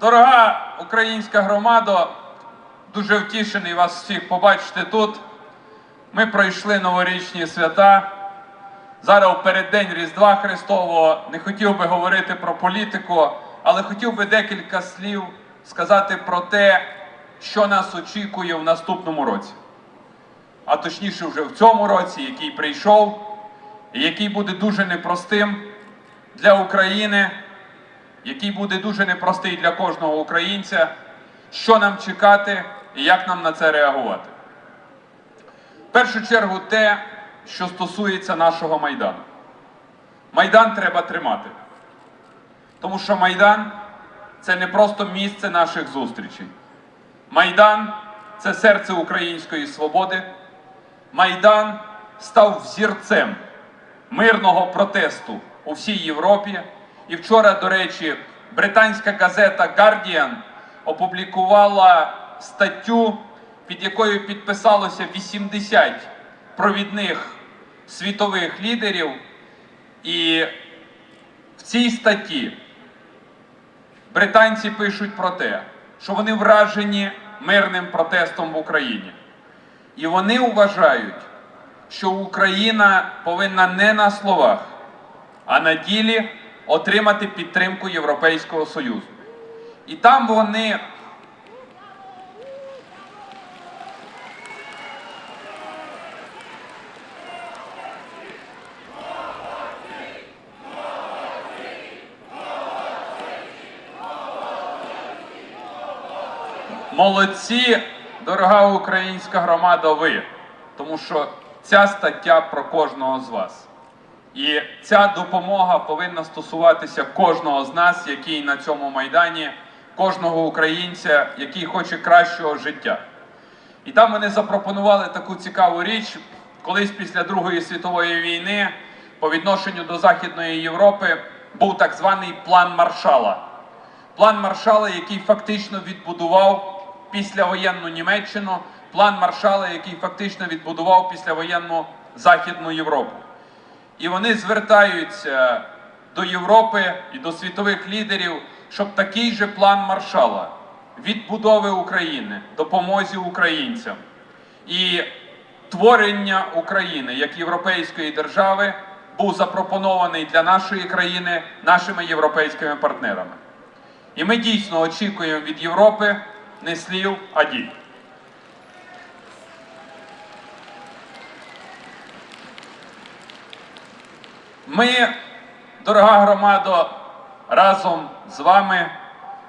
Дорога українська громада, дуже втішений вас всіх побачити тут. Ми пройшли новорічні свята. Зараз у переддень Різдва Христового не хотів би говорити про політику, але хотів би декілька слів сказати про те, що нас очікує в наступному році. А точніше, вже в цьому році, який прийшов, і який буде дуже непростим для України, який буде дуже непростий для кожного українця, що нам чекати і як нам на це реагувати. В першу чергу, те, що стосується нашого Майдану. Майдан треба тримати. Тому що Майдан це не просто місце наших зустрічей. Майдан це серце української свободи. Майдан став взірцем мирного протесту у всій Європі. І вчора, до речі, британська газета Guardian опублікувала статтю, під якою підписалося 80 провідних світових лідерів. І в цій статті британці пишуть про те, що вони вражені мирним протестом в Україні. І вони вважають, що Україна повинна не на словах, а на ділі отримати підтримку Європейського Союзу. І там вони Молодці, дорога українська громада, ви. Тому що ця стаття про кожного з вас. І ця допомога повинна стосуватися кожного з нас, який на цьому майдані, кожного українця, який хоче кращого життя. І там вони запропонували таку цікаву річ, колись після Другої світової війни по відношенню до Західної Європи був так званий план Маршала. План Маршала, який фактично відбудував післявоєнну Німеччину, план Маршала, який фактично відбудував післявоєнну Західну Європу. І вони звертаються до Європи і до світових лідерів, щоб такий же план Маршала відбудови України, допомозі українцям і творення України як європейської держави був запропонований для нашої країни нашими європейськими партнерами. І ми дійсно очікуємо від Європи не слів, а дій. Ми, дорога громадо, разом з вами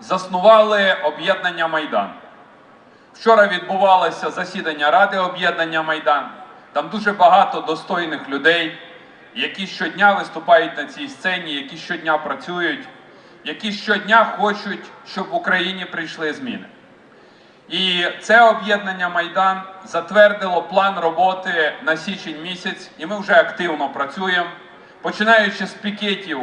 заснували об'єднання Майдан. Вчора відбувалося засідання Ради об'єднання Майдан. Там дуже багато достойних людей, які щодня виступають на цій сцені, які щодня працюють, які щодня хочуть, щоб в Україні прийшли зміни. І це об'єднання Майдан затвердило план роботи на січень місяць, і ми вже активно працюємо, починаючи з пікетів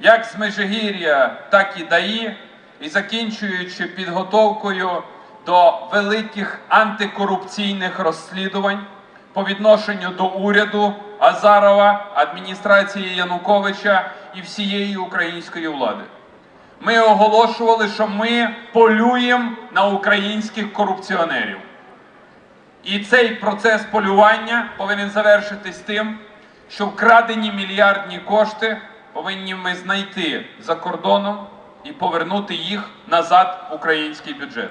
як з Межигір'я, так і ДАІ, і закінчуючи підготовкою до великих антикорупційних розслідувань по відношенню до уряду Азарова, адміністрації Януковича і всієї української влади. Ми оголошували, що ми полюємо на українських корупціонерів. І цей процес полювання повинен завершитись тим, що вкрадені мільярдні кошти повинні ми знайти за кордоном і повернути їх назад в український бюджет.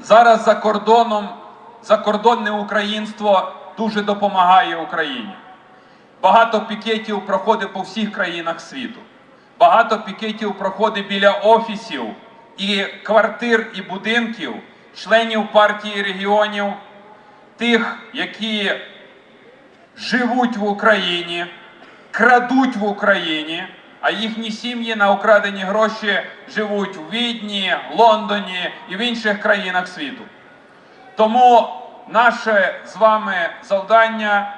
Зараз за кордоном закордонне українство дуже допомагає Україні. Багато пікетів проходить по всіх країнах світу. Багато пікетів проходить біля офісів і квартир і будинків членів партії регіонів, тих, які живуть в Україні, крадуть в Україні, а їхні сім'ї на украдені гроші живуть у Відні, Лондоні і в інших країнах світу. Тому наше з вами завдання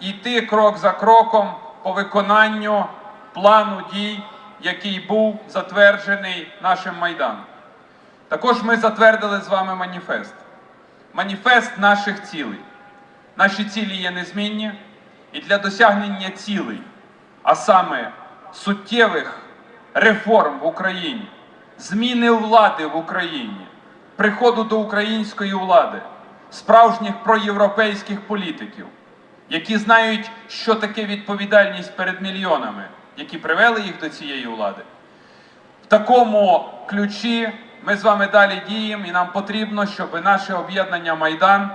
йти крок за кроком по виконанню плану дій, який був затверджений нашим Майданом. Також ми затвердили з вами маніфест. Маніфест наших цілей. Наші цілі є незмінні. і для досягнення цілей, а саме суттєвих реформ в Україні, зміни влади в Україні, приходу до української влади, справжніх проєвропейських політиків, які знають, що таке відповідальність перед мільйонами, які привели їх до цієї влади. В такому ключі ми з вами далі діємо, і нам потрібно, щоб наше об'єднання Майдан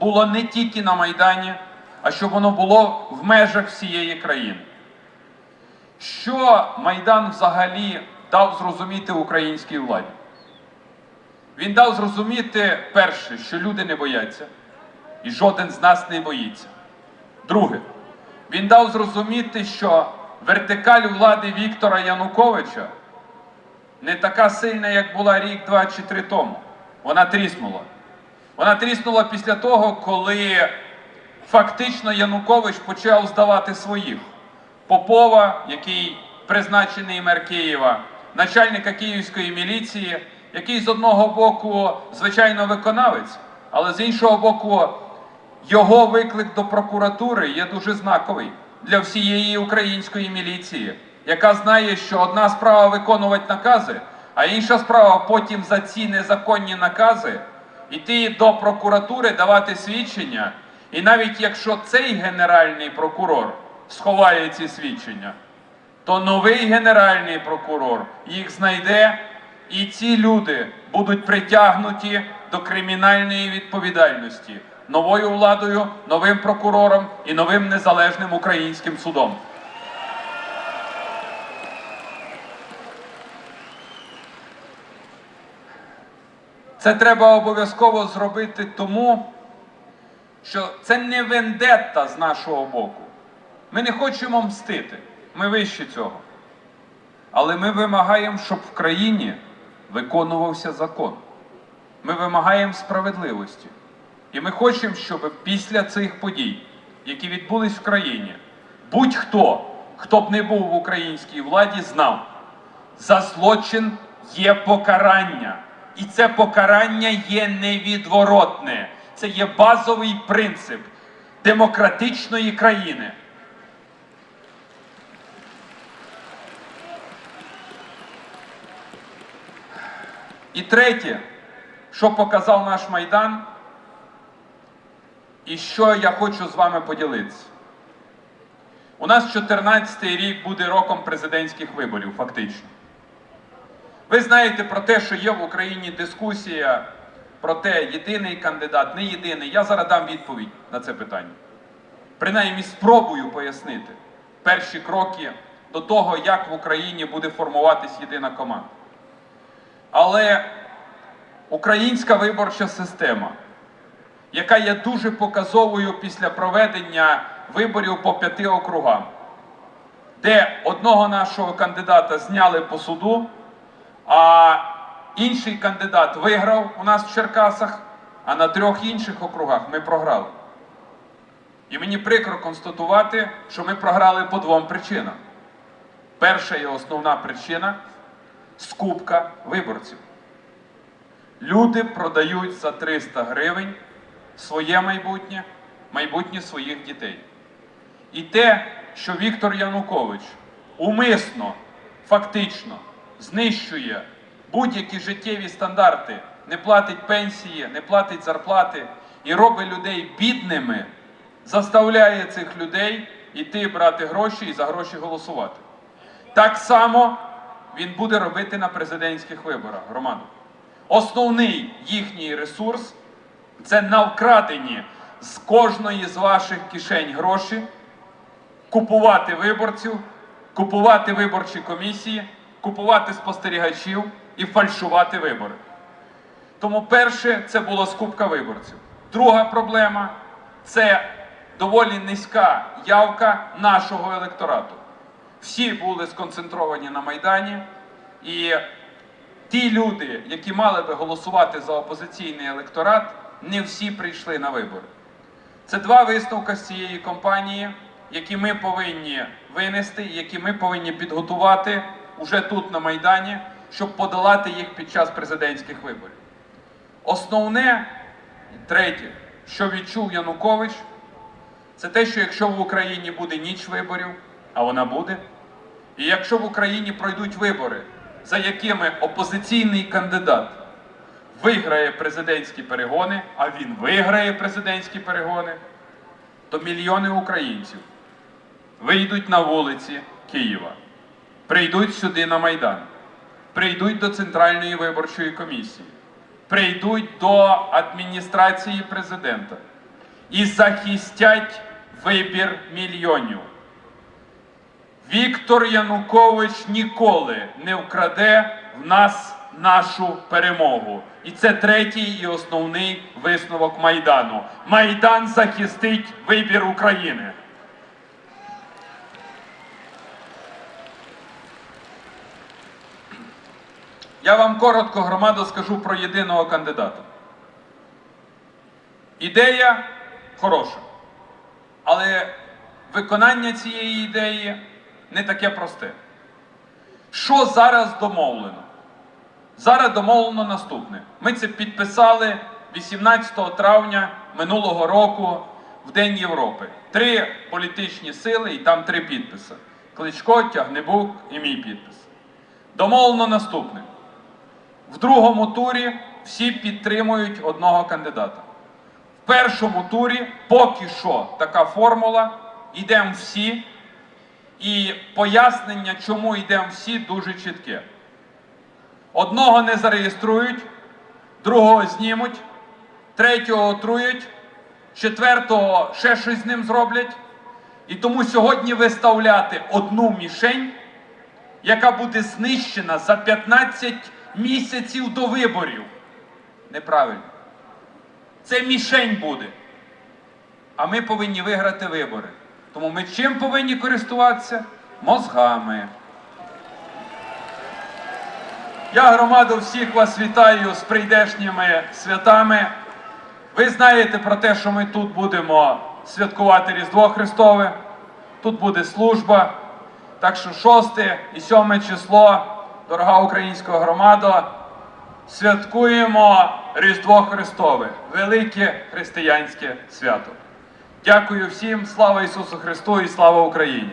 було не тільки на Майдані, а щоб воно було в межах всієї країни. Що Майдан взагалі дав зрозуміти українській владі? Він дав зрозуміти перше, що люди не бояться, і жоден з нас не боїться. Друге, він дав зрозуміти, що вертикаль влади Віктора Януковича не така сильна, як була рік, два чи три тому. Вона тріснула. Вона тріснула після того, коли фактично Янукович почав здавати своїх. Попова, який призначений мер Києва, начальника київської міліції, який з одного боку, звичайно, виконавець, але з іншого боку, його виклик до прокуратури є дуже знаковий для всієї української міліції, яка знає, що одна справа виконувати накази, а інша справа потім за ці незаконні накази йти до прокуратури, давати свідчення. І навіть якщо цей генеральний прокурор сховає ці свідчення, то новий генеральний прокурор їх знайде, і ці люди будуть притягнуті до кримінальної відповідальності новою владою, новим прокурором і новим незалежним українським судом. Це треба обов'язково зробити тому, що це не вендетта з нашого боку. Ми не хочемо мстити, ми вище цього. Але ми вимагаємо, щоб в країні виконувався закон. Ми вимагаємо справедливості. І ми хочемо, щоб після цих подій, які відбулись в країні, будь-хто, хто б не був в українській владі, знав, за злочин є покарання. І це покарання є невідворотне. Це є базовий принцип демократичної країни. І третє, що показав наш Майдан, і що я хочу з вами поділитися. У нас 14-й рік буде роком президентських виборів, фактично. Ви знаєте про те, що є в Україні дискусія про те, єдиний кандидат, не єдиний. Я зараз дам відповідь на це питання. Принаймні спробую пояснити перші кроки до того, як в Україні буде формуватись єдина команда. Але українська виборча система, яка є дуже показовою після проведення виборів по п'яти округам, де одного нашого кандидата зняли по суду, а інший кандидат виграв у нас в Черкасах, а на трьох інших округах ми програли. І мені прикро констатувати, що ми програли по двом причинам. Перша і основна причина скупка виборців. Люди продають за 300 гривень своє майбутнє, майбутнє своїх дітей. І те, що Віктор Янукович умисно, фактично знищує будь-які життєві стандарти, не платить пенсії, не платить зарплати і робить людей бідними, заставляє цих людей йти брати гроші і за гроші голосувати. Так само він буде робити на президентських виборах громаду. Основний їхній ресурс це навкрадені з кожної з ваших кишень гроші, купувати виборців, купувати виборчі комісії, купувати спостерігачів і фальшувати вибори. Тому перше це була скупка виборців. Друга проблема це доволі низька явка нашого електорату. Всі були сконцентровані на Майдані, і ті люди, які мали би голосувати за опозиційний електорат, не всі прийшли на вибори. Це два висновки з цієї кампанії, які ми повинні винести, які ми повинні підготувати уже тут на Майдані, щоб подолати їх під час президентських виборів. Основне, третє, що відчув Янукович, Це те, що якщо в Україні буде ніч виборів, а вона буде, і якщо в Україні пройдуть вибори, за якими опозиційний кандидат виграє президентські перегони, а він виграє президентські перегони, то мільйони українців вийдуть на вулиці Києва, прийдуть сюди на Майдан, прийдуть до Центральної виборчої комісії, прийдуть до адміністрації президента і захистять вибір мільйонів. Віктор Янукович ніколи не вкраде в нас нашу перемогу. І це третій і основний висновок Майдану. Майдан захистить вибір України. Я вам коротко, громадо, скажу про єдиного кандидата. Ідея хороша. Але виконання цієї ідеї не таке просте. Що зараз домовлено? Зараз домовлено наступне. Ми це підписали 18 травня минулого року в День Європи. Три політичні сили і там три підписи: Кличко, Тягнебук і мій підпис. Домовлено наступне. В другому турі всі підтримують одного кандидата. В першому турі поки що така формула. Йдемо всі. І пояснення, чому йдемо всі, дуже чітке. Одного не зареєструють, другого знімуть, третього отрують, четвертого ще щось з ним зроблять. І тому сьогодні виставляти одну мішень, яка буде знищена за 15 місяців до виборів. Неправильно. Це мішень буде. А ми повинні виграти вибори. Тому ми чим повинні користуватися? Мозгами. Я, громаду, всіх вас вітаю з прийдешніми святами. Ви знаєте про те, що ми тут будемо святкувати Різдво Христове. Тут буде служба. Так що 6 і 7 число, дорога українська громада, святкуємо Різдво Христове, велике християнське свято. Дякую всім, слава Ісусу Христу і слава Україні!